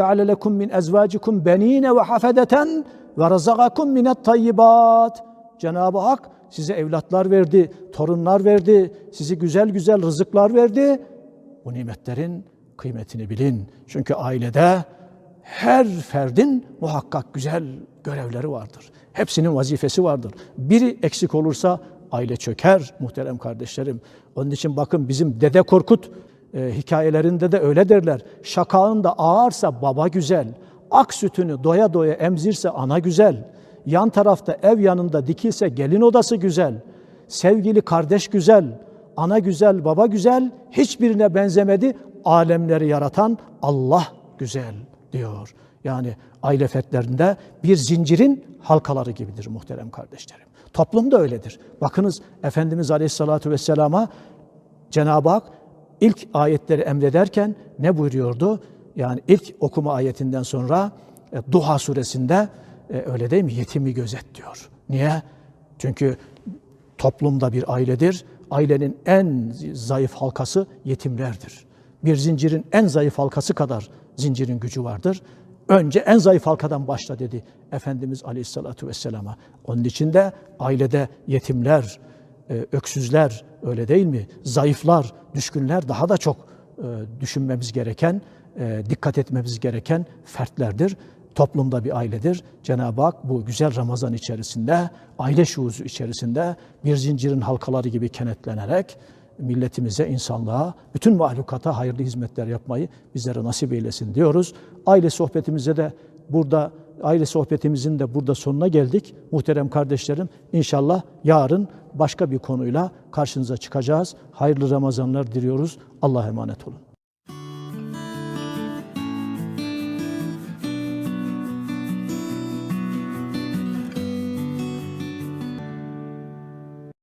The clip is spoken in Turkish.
جعل لكم من أزواجكم بنين وحفدة ورزقكم من الطيبات Cenab-ı Hak size evlatlar verdi, torunlar verdi, sizi güzel güzel rızıklar verdi. Bu nimetlerin kıymetini bilin. Çünkü ailede her ferdin muhakkak güzel görevleri vardır. Hepsinin vazifesi vardır. Biri eksik olursa aile çöker muhterem kardeşlerim. Onun için bakın bizim Dede Korkut e, hikayelerinde de öyle derler. Şakağın da ağırsa baba güzel, ak sütünü doya doya emzirse ana güzel, yan tarafta ev yanında dikilse gelin odası güzel, sevgili kardeş güzel, ana güzel, baba güzel, hiçbirine benzemedi, alemleri yaratan Allah güzel diyor. Yani aile fertlerinde bir zincirin halkaları gibidir muhterem kardeşlerim. Toplum da öyledir. Bakınız Efendimiz Aleyhisselatü Vesselam'a Cenab-ı Hak ilk ayetleri emrederken ne buyuruyordu? Yani ilk okuma ayetinden sonra e, Duha suresinde e, öyle değil mi? Yetimi gözet diyor. Niye? Çünkü toplumda bir ailedir. Ailenin en zayıf halkası yetimlerdir. Bir zincirin en zayıf halkası kadar zincirin gücü vardır. Önce en zayıf halkadan başla dedi Efendimiz Aleyhisselatü Vesselam'a. Onun için de ailede yetimler, öksüzler öyle değil mi? Zayıflar, düşkünler daha da çok e, düşünmemiz gereken, e, dikkat etmemiz gereken fertlerdir. Toplumda bir ailedir. Cenab-ı Hak bu güzel Ramazan içerisinde, aile şuuzu içerisinde bir zincirin halkaları gibi kenetlenerek milletimize, insanlığa, bütün mahlukata hayırlı hizmetler yapmayı bizlere nasip eylesin diyoruz. Aile sohbetimize de burada aile sohbetimizin de burada sonuna geldik. Muhterem kardeşlerim inşallah yarın başka bir konuyla karşınıza çıkacağız. Hayırlı Ramazanlar diliyoruz. Allah'a emanet olun.